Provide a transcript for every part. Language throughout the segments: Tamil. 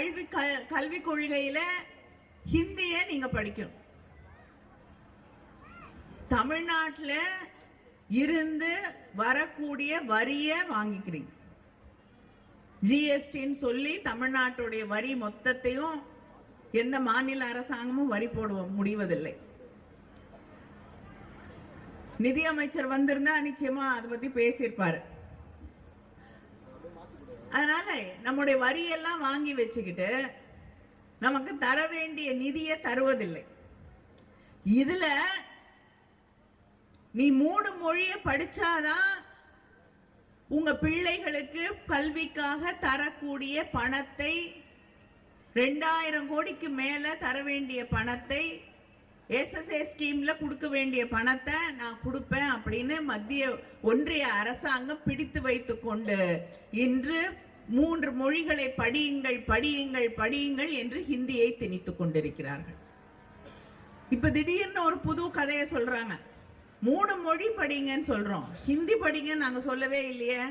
கல்வி கல்- கல்விக் கொள்கையில ஹிந்திய நீங்க படிக்கணும். தமிழ்நாட்டுல இருந்து வரக்கூடிய வரிய வாங்கிக்கிறீங்க. ஜிஎஸ்டின்னு சொல்லி தமிழ்நாட்டுடைய வரி மொத்தத்தையும் எந்த மாநில அரசாங்கமும் வரி போட முடிவதில்லை. நிதியமைச்சர் வந்திருந்தா நிச்சயமா அதை பத்தி பேசியிருப்பாரு. அதனால நம்முடைய வரியெல்லாம் வாங்கி வச்சுக்கிட்டு நமக்கு தர வேண்டிய நிதியை தருவதில்லை. இதுல நீ மூணு மொழியை படிச்சாதான் உங்க பிள்ளைகளுக்கு கல்விக்காக தரக்கூடிய பணத்தை ரெண்டாயிரம் கோடிக்கு மேல தர வேண்டிய பணத்தை எஸ்எஸ்ஏ ஸ்கீம்ல கொடுக்க வேண்டிய பணத்தை நான் கொடுப்பேன் அப்படின்னு மத்திய ஒன்றிய அரசாங்கம் பிடித்து வைத்து கொண்டு இன்று மூன்று மொழிகளை படியுங்கள் படியுங்கள் படியுங்கள் என்று ஹிந்தியை திணித்துக் கொண்டிருக்கிறார்கள். இப்ப திடீர்னு ஒரு புது கதையை சொல்றாங்க. மூணு மொழி படிங்கன்னு சொல்றோம். ஹிந்தி படிங்கன்னு நாங்க சொல்லவே இல்லையே.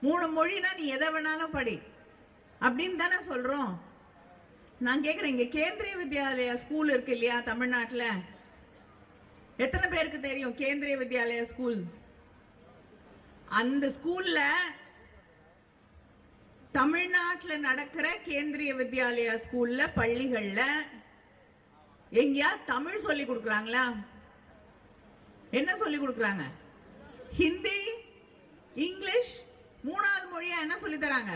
மூணு மொழினா நீ எதை வேணாலும் படி அப்படின்னு தானே சொல்றோம். நான் கேக்குறேன் இங்க கேந்திரிய வித்யாலயா ஸ்கூல் இருக்கு இல்லையா தமிழ்நாட்டுல? எத்தனை பேருக்கு தெரியும் கேந்திரிய வித்யாலயா ஸ்கூல்ஸ் அந்த ஸ்கூல்ல தமிழ்நாட்டில் நடக்கிற கேந்திரிய வித்யாலயா ஸ்கூல்ல பள்ளிகள்ல எங்கேயா தமிழ் சொல்லி கொடுக்குறாங்களா? என்ன சொல்லி கொடுக்குறாங்க? ஹிந்தி இங்கிலீஷ் மூணாவது மொழியா என்ன சொல்லி தராங்க?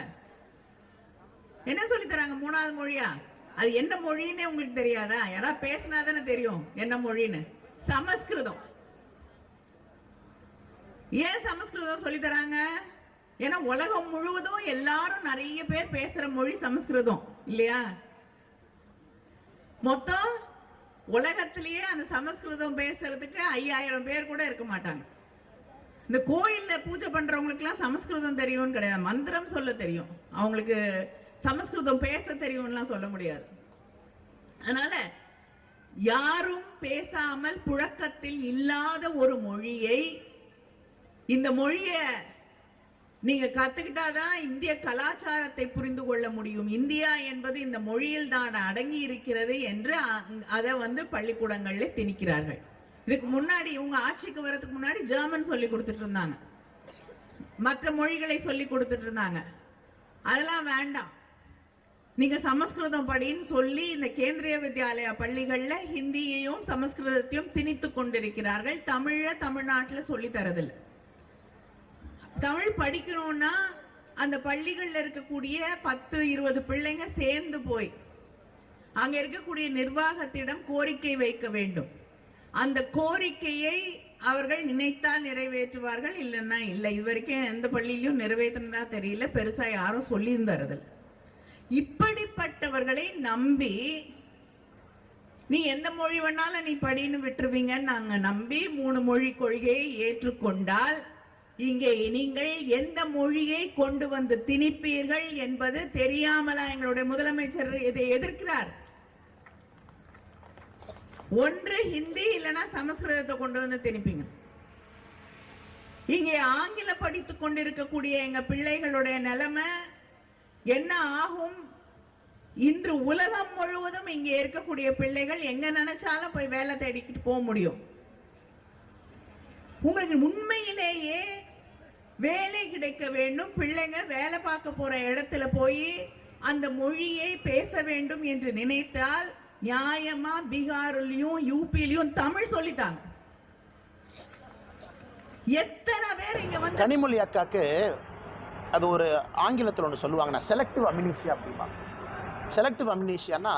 என்ன சொல்லி தராங்க மூணாவது மொழியா? அது என்ன மொழின்னு உங்களுக்கு தெரியாதா? யாராவது பேசினா தானே தெரியும் என்ன மொழின்னு. சமஸ்கிருதம். ஏன் சமஸ்கிருதம் சொல்லி தராங்க? ஏன்னா உலகம் முழுவதும் எல்லாரும் நிறைய பேர் பேசுற மொழி சமஸ்கிருதம் இல்லையா? மொத்தம் உலகத்திலேயே அந்த சமஸ்கிருதம் பேசுறதுக்கு ஐயாயிரம் பேர் கூட இருக்க மாட்டாங்க. இந்த கோயில்ல பூஜை பண்றவங்களுக்கு எல்லாம் சமஸ்கிருதம் தெரியும்னு கிடையாது. மந்திரம் சொல்ல தெரியும். அவங்களுக்கு சமஸ்கிருதம் பேச தெரியும்லாம் சொல்ல முடியாது. அதனால யாரும் பேசாமல் புழக்கத்தில் இல்லாத ஒரு மொழியை இந்த மொழிய நீங்க கத்துக்கிட்டாதான் இந்திய கலாச்சாரத்தை புரிந்து கொள்ள முடியும். இந்தியா என்பது இந்த மொழியில் தான் அடங்கி இருக்கிறது என்று அதை வந்து பள்ளிக்கூடங்கள்ல திணிக்கிறார்கள். இதுக்கு முன்னாடி இவங்க ஆட்சிக்கு வர்றதுக்கு முன்னாடி ஜெர்மன் சொல்லி கொடுத்துட்டு இருந்தாங்க. மற்ற மொழிகளை சொல்லி கொடுத்துட்டு இருந்தாங்க. அதெல்லாம் வேண்டாம். நீங்க சமஸ்கிருதம் படின்னு சொல்லி இந்த கேந்திரிய வித்யாலயா பள்ளிகள்ல ஹிந்தியையும் சமஸ்கிருதத்தையும் திணித்து கொண்டிருக்கிறார்கள். தமிழ தமிழ்நாட்டுல சொல்லி தரதில்லை. தமிழ் படிக்கணும்னா அந்த பள்ளிகளில் இருக்கக்கூடிய பத்து இருபது பிள்ளைங்க சேர்ந்து போய் அங்கே இருக்கக்கூடிய நிர்வாகத்திடம் கோரிக்கை வைக்க வேண்டும். அந்த கோரிக்கையை அவர்கள் நினைத்தால் நிறைவேற்றுவார்கள் இல்லைன்னா இல்லை. இது வரைக்கும் எந்த பள்ளியிலையும் நிறைவேற்றினதா தெரியல. பெருசாக யாரும் சொல்லியிருந்தார்கள் இப்படிப்பட்டவர்களை நம்பி நீ எந்த மொழி வேணாலும் நீ படின்னு விட்டுருவீங்கன்னு நாங்கள் நம்பி மூணு மொழி கொள்கையை ஏற்றுக்கொண்டால் இங்கே நீங்கள் எந்த மொழியை கொண்டு வந்து திணிப்பீர்கள் என்பது தெரியாமலா எங்களுடைய முதலமைச்சர் இதை எதிர்க்கிறார்? ஒன்று ஹிந்தி இல்லைன்னா சமஸ்கிருதத்தை கொண்டு வந்து திணிப்பீங்க. இங்கே ஆங்கில படித்துக் கொண்டிருக்கக்கூடிய எங்க பிள்ளைகளுடைய நிலைமை என்ன ஆகும்? இன்று உலகம் முழுவதும் இங்கே இருக்கக்கூடிய பிள்ளைகள் எங்க நினைச்சாலும் போய் வேலை தேடிக்கிட்டு போக முடியும். உங்களுக்கு உண்மையிலேயே வேலை கிடைக்க வேண்டும் பிள்ளைங்க வேலை பார்க்க போற இடத்துல போய் அந்த மொழியை பேச வேண்டும் என்று நினைத்தால் நியாயமா பீகார்லயும் யூபிலையும் தமிழ் சொல்லித்தாங்க. எத்தனை பேர் இங்க வந்து கனிமொழி அக்காக்கு அது ஒரு ஆங்கிலத்தில் ஒன்று சொல்லுவாங்கன்னா செலக்டிவ் அமினிஷியா அப்படிம்பாங்க. செலக்டிவ் அமினிஷியானா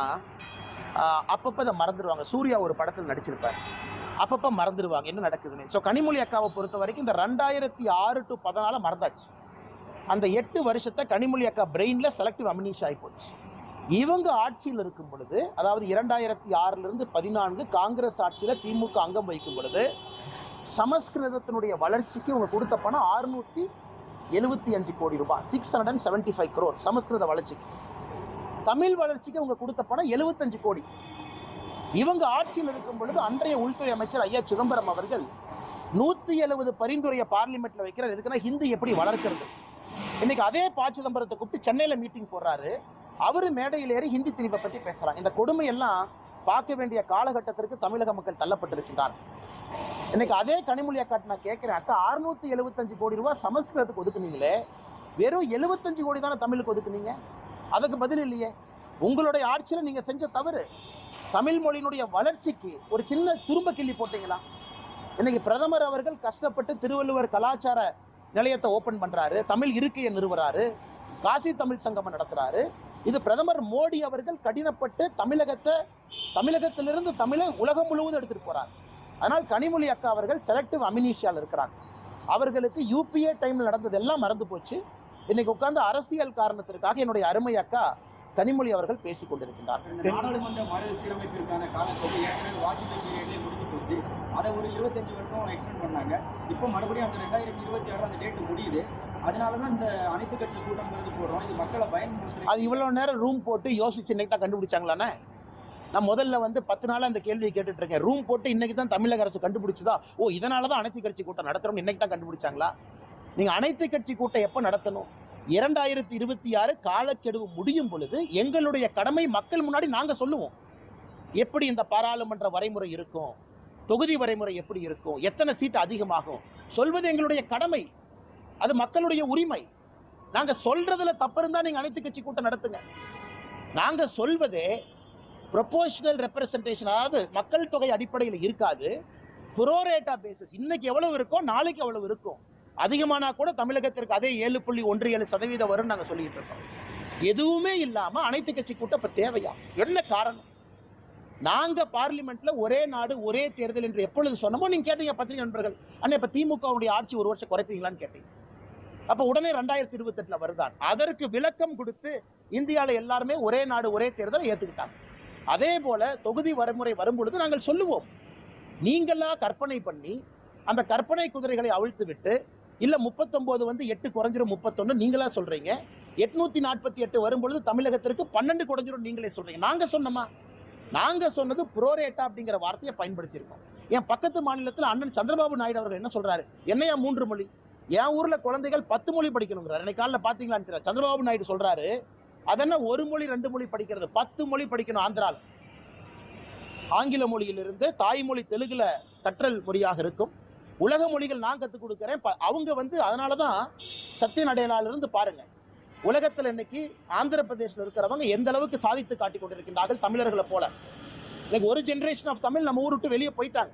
அப்பப்போ அதை மறந்துடுவாங்க சூர்யா ஒரு படத்தில் நடிச்சிருப்பார். அப்பப்போ மறந்துடுவாங்க. என்ன நடக்குதுன்னு. ஸோ கனிமொழி அக்காவை பொறுத்த வரைக்கும் இந்த ரெண்டாயிரத்தி ஆறு டு பதினாலு மறந்தாச்சு. அந்த எட்டு வருஷத்தை கனிமொழி அக்கா பிரெயினில் செலக்டிவ் அமினிஷ் ஆகி போச்சு. இவங்க ஆட்சியில் இருக்கும் பொழுது அதாவது இரண்டாயிரத்தி ஆறிலிருந்து பதினான்கு காங்கிரஸ் ஆட்சியில் திமுக அங்கம் வகிக்கும் பொழுது சமஸ்கிருதத்தினுடைய வளர்ச்சிக்கு இவங்க கொடுத்த பணம் ஆறுநூற்றி எழுபத்தி அஞ்சு கோடி ரூபாய். Six hundred and seventy five crore Sanskrit வளர்ச்சிக்கு தமிழ் வளர்ச்சிக்கு அவங்க கொடுத்த பணம் எழுபத்தஞ்சு கோடி. இவங்க ஆட்சியில் இருக்கும் பொழுது அன்றைய உள்துறை அமைச்சர் ஐயா சிதம்பரம் அவர்கள் நூத்தி எழுபது பரிந்துரையை பார்லிமெண்ட்டில் வைக்கிறார். எதுக்குன்னா ஹிந்தி எப்படி வளர்க்கிறது? இன்னைக்கு அதே ப சிதம்பரத்தை கூப்பிட்டு சென்னையில மீட்டிங் போடுறாரு. அவரு மேடையில் ஏறி ஹிந்தி திணிப்பை பத்தி பேசுகிறார் இந்த கொடுமை எல்லாம் பார்க்க வேண்டிய காலகட்டத்திற்கு தமிழக மக்கள் தள்ளப்பட்டிருக்கின்றார். இன்னைக்கு அதே கனிமொழி அக்காட்டு நான் கேட்குறேன் அக்கா அறுநூத்தி எழுபத்தஞ்சு கோடி ரூபா சமஸ்கிருதத்துக்கு ஒதுக்குனீங்களே. வெறும் எழுபத்தஞ்சு கோடி தானே தமிழுக்கு ஒதுக்குனீங்க? அதுக்கு பதில் இல்லையே. உங்களுடைய ஆட்சியில நீங்க செஞ்ச தவறு. தமிழ் மொழியினுடைய வளர்ச்சிக்கு ஒரு சின்ன துரும்ப கிள்ளி போட்டீங்களா? இன்னைக்கு பிரதமர் அவர்கள் கஷ்டப்பட்டு திருவள்ளுவர் கலாச்சார நிலையத்தை ஓப்பன் பண்றாரு. தமிழ் இருக்கையை நிறுவுறாரு. காசி தமிழ் சங்கமம் நடத்துறாரு. இது பிரதமர் மோடி அவர்கள் கடினப்பட்டு தமிழகத்தை தமிழகத்திலிருந்து தமிழை உலகம் முழுவதும் எடுத்துட்டு போறார். அதனால் கனிமொழி அக்கா அவர்கள் செலக்டிவ் அமினிஷியால் இருக்கிறாங்க. அவர்களுக்கு யூபிஏ டைம்ல நடந்ததெல்லாம் மறந்து போச்சு. இன்னைக்கு உட்கார்ந்து அரசியல் காரணத்திற்காக என்னுடைய அருமை அக்கா கனிமொழி அவர்கள் பேசிக் கொண்டிருக்கின்றார். இந்த நாடாளுமன்ற மறுசீரமைப்பிற்கான காலத்தொகை ஏற்கனவே வாஜ்பாய் பீரியட்லேயே முடிஞ்சு போச்சு. அதை ஒரு இருபத்தஞ்சு வருஷம் எக்ஸ்டெண்ட் பண்ணாங்க. இப்போ மறுபடியும் அந்த ரெண்டாயிரத்தி இருபத்தி ஆறு அந்த டேட் முடியுது. அதனால தான் இந்த அனைத்து கட்சி கூட்டங்கிறது போடுறோம். இது மக்களை பயன்படுத்துறது அது இவ்வளவு நேரம் ரூம் போட்டு யோசிச்சு இன்னைக்கு தான் கண்டுபிடிச்சாங்களாண்ணே? நான் முதல்ல வந்து பத்து நாளா அந்த கேள்வியை கேட்டுட்டு இருக்கேன். ரூம் போட்டு இன்னைக்கு தான் தமிழக அரசு கண்டுபிடிச்சதா? ஓ இதனால தான் அனைத்து கட்சி கூட்டம் நடத்துறோம் இன்னைக்கு தான் கண்டுபிடிச்சாங்களா? நீங்க அனைத்து கட்சி கூட்டம் எப்போ நடத்தணும்? இரண்டாயிரத்தி இருபத்தி ஆறு காலக்கெடுவு முடியும் பொழுது எங்களுடைய கடமை மக்கள் முன்னாடி நாங்கள் சொல்லுவோம். எப்படி இந்த பாராளுமன்ற வரைமுறை இருக்கும்? தொகுதி வரைமுறை எப்படி இருக்கும்? எத்தனை சீட் அதிகமாகும்? சொல்வது எங்களுடைய கடமை. அது மக்களுடைய உரிமை. நாங்கள் சொல்றதுல தப்பு இருந்தா நீங்க அனைத்து கட்சி கூட்டம் நடத்துங்க. நாங்கள் சொல்வதே ப்ரொபோஷனல் ரெப்ரசன்டேஷன் அதாவது மக்கள் தொகை அடிப்படையில் இருக்காது. புரோரேட்டா பேசிஸ் இன்னைக்கு எவ்வளவு இருக்கோ நாளைக்கு எவ்வளவு இருக்கும். அதிகமானா கூட தமிழகத்திற்கு அதே ஏழு புள்ளி ஒன்று ஏழு சதவீதம் வரும் நாங்க சொல்லிட்டு இருக்கோம். எதுவுமே இல்லாம அனைத்து கட்சி கூட்டம் இப்ப தேவையா? என்ன காரணம்? நாங்க பார்லிமெண்ட்ல ஒரே நாடு ஒரே தேர்தல் என்று எப்பொழுது சொன்னமோ நீங்க கேட்டீங்க பத்திரிகை நண்பர்கள். அண்ணா இப்ப திமுகவுடைய ஆட்சி ஒரு வருஷம் குறைப்பீங்களான்னு கேட்டீங்க. அப்ப உடனே ரெண்டாயிரத்தி இருபத்தி எட்டுல வருதான். அதற்கு விளக்கம் கொடுத்து இந்தியாவில் எல்லாருமே ஒரே நாடு ஒரே தேர்தலை ஏத்துக்கிட்டாங்க. அதே போல தொகுதி வரைமுறை வரும் பொழுது நாங்கள் சொல்லுவோம். நீங்களா கற்பனை பண்ணி அந்த கற்பனை குதிரைகளை அவிழ்த்து விட்டு இல்ல முப்பத்தொன்பது வந்து எட்டு குறைஞ்சிரும் முப்பத்தொன்னு நீங்களா சொல்றீங்க? எட்நூத்தி நாற்பத்தி எட்டு வரும்பொழுது தமிழகத்திற்கு பன்னெண்டு குறைஞ்சிரும் நீங்களே சொல்றீங்க. நாங்க சொன்னோமா? நாங்க சொன்னது புரோரேட்டா அப்படிங்கிற வார்த்தையை பயன்படுத்தியிருக்கோம். என் பக்கத்து மாநிலத்தில் அண்ணன் சந்திரபாபு நாயுடு அவர்கள் என்ன சொல்றாரு? என்னையா மூன்று மொழி? என் ஊர்ல குழந்தைகள் பத்து மொழி படிக்கணுங்கிறார். இன்னைக்கு காலைல பாத்தீங்களான்னு சந்திரபாபு நாயுடு சொல்றாரு அதென்ன ஒரு மொழி ரெண்டு மொழி படிக்கிறது? பத்து மொழி படிக்கணும் ஆந்திரால். ஆங்கில மொழியிலிருந்து தாய்மொழி தெலுங்குல கற்றல் மொழியாக இருக்கும். உலக மொழிகள் நான் கற்றுக் கொடுக்குறேன். ப- அவங்க வந்து அதனால தான் சத்திய நடையிலால பாருங்க. உலகத்தில் இன்னைக்கு ஆந்திர பிரதேசில் இருக்கிறவங்க எந்த அளவுக்கு சாதித்து காட்டி கொண்டிருக்கின்றார்கள் தமிழர்களை போல. இன்னைக்கு ஒரு ஜென்ரேஷன் ஆஃப் தமிழ் நம்ம ஊர் விட்டு வெளியே போயிட்டாங்க.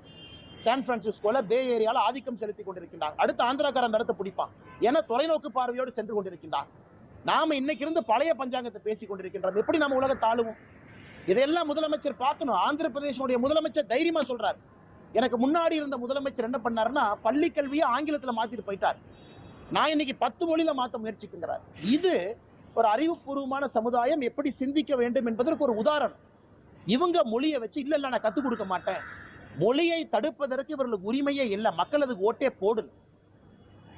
சான் பிரான்சிஸ்கோல பே ஏரியாவில் ஆதிக்கம் செலுத்தி கொண்டிருக்கின்றார் அடுத்து ஆந்திராக்காரன் அந்த இடத்தை பிடிப்பான். ஏன்னா தொலைநோக்கு பார்வையோடு சென்று கொண்டிருக்கின்றார் நாம இன்னைக்கு இருந்து பழைய பஞ்சாங்கத்தை பேசி கொண்டிருக்கின்றோம் எப்படி நம்ம உலகத்தை ஆளுவோம்? இதையெல்லாம் முதலமைச்சர் பார்க்கணும். ஆந்திர பிரதேசனுடைய முதலமைச்சர் தைரியமா சொல்றாரு. எனக்கு முன்னாடி இருந்த முதலமைச்சர் என்ன பண்ணாருன்னா பள்ளி கல்வியை ஆங்கிலத்தில் மாத்திட்டு போயிட்டார். நான் இன்னைக்கு பத்து மொழியில மாற்ற முயற்சிக்கின்றார் இது ஒரு அறிவுபூர்வமான சமுதாயம் எப்படி சிந்திக்க வேண்டும் என்பதற்கு ஒரு உதாரணம். இவங்க மொழியை வச்சு இல்லை இல்லை நான் கத்துக் கொடுக்க மாட்டேன். மொழியை தடுப்பதற்கு இவர்களுக்கு உரிமையே இல்லை. மக்கள் அதுக்கு ஓட்டே போடணும்.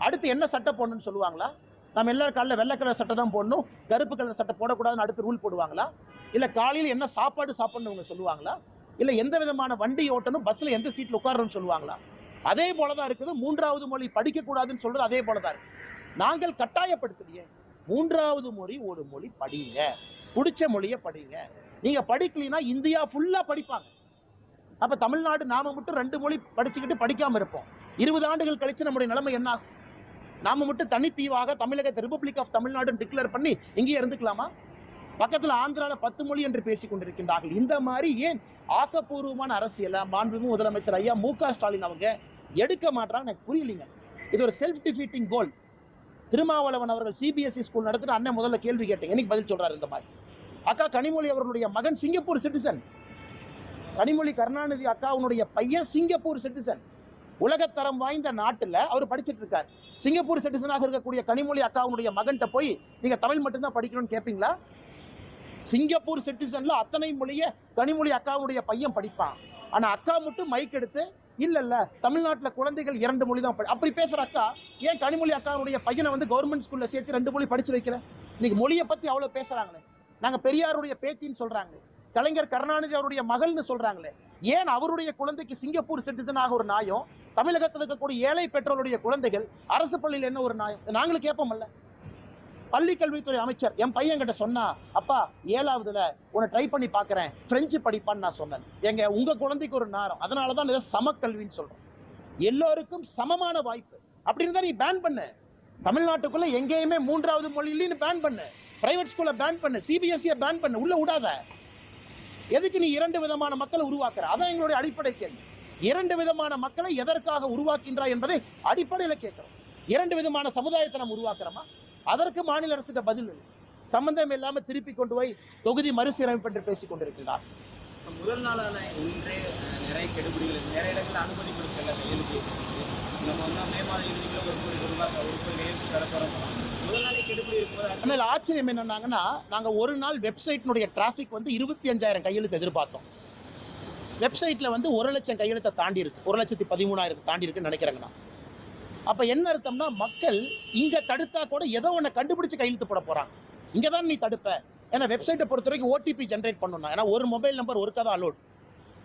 அடுத்து என்ன சட்டை போடணும்னு சொல்லுவாங்களா? நம்ம எல்லாரும் காலைல வெள்ளை கலர் சட்டை தான் போடணும். கருப்பு கலர் சட்டை போடக்கூடாதுன்னு அடுத்து ரூல் போடுவாங்களா? இல்லை காலையில் என்ன சாப்பாடு சாப்பிடணும் இவங்க சொல்லுவாங்களா? இல்லை எந்த விதமான வண்டி ஓட்டணும் பஸ்ல எந்த சீட்ல உட்காரணும்னு சொல்லுவாங்களா? அதே போலதான் இருக்குது. மூன்றாவது மொழி படிக்கக்கூடாதுன்னு சொல்கிறது சொல்றது அதே போலதான் இருக்கு. நாங்கள் கட்டாயப்படுத்தலையே மூன்றாவது மொழி ஒரு மொழி படிங்க. பிடிச்ச மொழியை படிங்க. நீங்க படிக்கலைன்னா இந்தியா ஃபுல்லா படிப்பாங்க. அப்போ தமிழ்நாடு நாம மட்டும் ரெண்டு மொழி படிச்சுக்கிட்டு படிக்காம இருப்போம். இருபது ஆண்டுகள் கழிச்சு நம்முடைய நிலைமை என்ன ஆகும்? நாம மட்டும் தனித்தீவாக தமிழகத்தை ரிப்பப்ளிக் ஆஃப் தமிழ்நாடுன்னு டிக்ளேர் பண்ணி இங்கேயே இருந்துக்கலாமா? பக்கத்துல ஆந்திரால பத்து மொழி என்று பேசிக் கொண்டிருக்கின்றார்கள். இந்த மாதிரி ஏன் ஆக்கப்பூர்வமான அரசியலை மாண்புமிகு முதலமைச்சர் ஐயா மு க ஸ்டாலின் அவங்க எடுக்க மாட்டாங்க எனக்கு புரியலைங்க. இது ஒரு செல்ஃப் டிஃபீட்டிங் கோல் திருமாவளவன் அவர்கள் சிபிஎஸ்சி ஸ்கூல் நடத்திட்டு அண்ணன் முதல்ல கேள்வி கேட்டேன். எனக்கு பதில் சொல்றாரு இந்த மாதிரி? அக்கா கனிமொழி அவர்களுடைய மகன் சிங்கப்பூர் சிட்டிசன் கனிமொழி கருணாநிதி அக்காவுடைய பையன் சிங்கப்பூர் சிட்டிசன் உலகத்தரம் வாய்ந்த நாட்டுல அவர் படிச்சிட்டு இருக்கார். சிங்கப்பூர் சிட்டிசனாக இருக்கக்கூடிய கனிமொழி அக்காவுடைய மகன்கிட்ட போய் நீங்க தமிழ் மட்டும்தான் படிக்கணும்னு கேட்பீங்களா சிங்கப்பூர் சிட்டிசன்ல அத்தனை மொழிய கனிமொழி அக்காவுடைய பையன் படிப்பான். ஆனா அக்கா மட்டும் மைக் எடுத்து இல்ல இல்ல தமிழ்நாட்டுல குழந்தைகள் இரண்டு மொழி தான் படி- அப்படி பேசுற அக்கா ஏன் கனிமொழி அக்காவுடைய பையனை வந்து கவர்மெண்ட் ஸ்கூல்ல சேர்த்து ரெண்டு மொழி படிச்சு வைக்கிறேன் இன்னைக்கு மொழியை பத்தி அவ்வளவு பேசுறாங்களே. நாங்க பெரியாருடைய பேத்தின்னு சொல்றாங்க கலைஞர் கருணாநிதி அவருடைய மகள்னு சொல்றாங்களே. ஏன் அவருடைய குழந்தைக்கு சிங்கப்பூர் சிட்டிசனாக ஒரு நாயம்? தமிழகத்தில் இருக்கக்கூடிய ஏழை பெற்றோருடைய குழந்தைகள் அரசு பள்ளியில் என்ன ஒரு நாயம்? நாங்களும் கேட்போம்ல பள்ளி கல்வித்துறை அமைச்சர் என் பையன் கிட்ட சொன்னா அப்பா ஏழாவதுல உன்னை ட்ரை பண்ணி பாக்குறேன். பிரெஞ்சு படிப்பான்னு நான் சொன்னேன். எங்க உங்க குழந்தைக்கு ஒரு நேரம். அதனால தான் இதை சமக்கல்வின்னு சொல்றோம். எல்லோருக்கும் சமமான வாய்ப்பு. அப்படின்னு தான் நீ பேன் பண்ணு. தமிழ்நாட்டுக்குள்ள எங்கேயுமே மூன்றாவது மொழியிலேன்னு பேன் பண்ணு. பிரைவேட் ஸ்கூல்ல பேன் பண்ணு. சிபிஎஸ்சியை பேன் பண்ணு. உள்ள விடாத. எதுக்கு நீ இரண்டு விதமான மக்களை உருவாக்குற? அதான் எங்களுடைய அடிப்படை கேள்வி. இரண்டு விதமான மக்களை எதற்காக உருவாக்கின்றாய் என்பதை அடிப்படையில் கேட்கிறோம். இரண்டு விதமான சமுதாயத்தை நம்ம உருவாக்குறோமா? அதற்கு மாநில அரசிட்ட பதில் சம்பந்தம் இல்லாம திருப்பி கொண்டு போய் தொகுதி மறுசீரமைப்பு என்று பேசிக் கொண்டிருக்கிறார். முதல் நாளான இன்றே நிறைய கெடுபிடிகள் நிறைய இடங்களில் அனுமதி கொடுக்கல கையெழுத்து நம்ம வந்து மே மாத இறுதிக்குள்ள ஒரு கோடி ரூபாய் ஒரு கோடி கையெழுத்து தர போறோம். முதல் நாளே கெடுபிடி இருக்கும்போது அடுத்த ஆனால் ஆச்சரியம் என்னன்னாங்கன்னா நாங்க ஒரு நாள் வெப்சைட்னுடைய டிராஃபிக் வந்து இருபத்தி அஞ்சாயிரம் கையெழுத்து எதிர்பார்த்தோம். வெப்சைட்ல வந்து ஒரு லட்சம் கையெழுத்தை தாண்டி இருக்கு ஒரு லட்சத்தி பதிமூணாயிரம் தாண்டி இருக்குன்னு நினைக்கிறேங்கண்ணா. அப்போ என்ன அர்த்தம்னா மக்கள் இங்கே தடுத்தா கூட ஏதோ ஒண்ணு கண்டுபிடிச்சி கையெழுத்து போட போகிறாங்க இங்கே தான் நீ தடுப்ப. ஏன்னா வெப்சைட்டை பொறுத்த வரைக்கும் ஓடிபி ஜென்ரேட் பண்ணணும் ஏன்னா ஒரு மொபைல் நம்பர் ஒருக்கா தான் அலோட்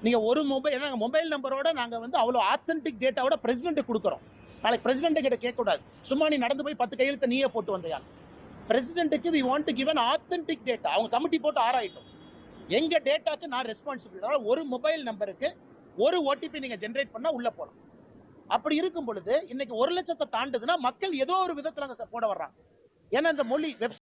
நீங்கள் ஒரு மொபைல் ஏன்னா மொபைல் நம்பரோட நாங்கள் வந்து அவ்வளோ ஆத்தென்டிக் டேட்டாவோட பிரசிடென்ட்டு கொடுக்குறோம். நாளைக்கு பிரசிடென்ட் கிட்ட கேட்கக்கூடாது. சும்மா நீ நடந்து போய் பத்து கையெழுத்தை நீயே போட்டு வந்தியா பிரசிடென்ட்டுக்கு we want to given authentic data அவங்க கமிட்டி போட்டு ஆராயிட்டோம். எங்கள் டேட்டாக்கு நான் ரெஸ்பான்சிபிலிட்டி ஒரு மொபைல் நம்பருக்கு ஒரு ஓடிபி நீங்கள் ஜென்ரேட் பண்ணால் உள்ளே போகலாம் அப்படி இருக்கும் பொழுது இன்னைக்கு ஒரு லட்சத்தை தாண்டுதுன்னா மக்கள் ஏதோ ஒரு விதத்தில் அங்கே போட வர்றாங்க. ஏன்னா இந்த மொழி வெப்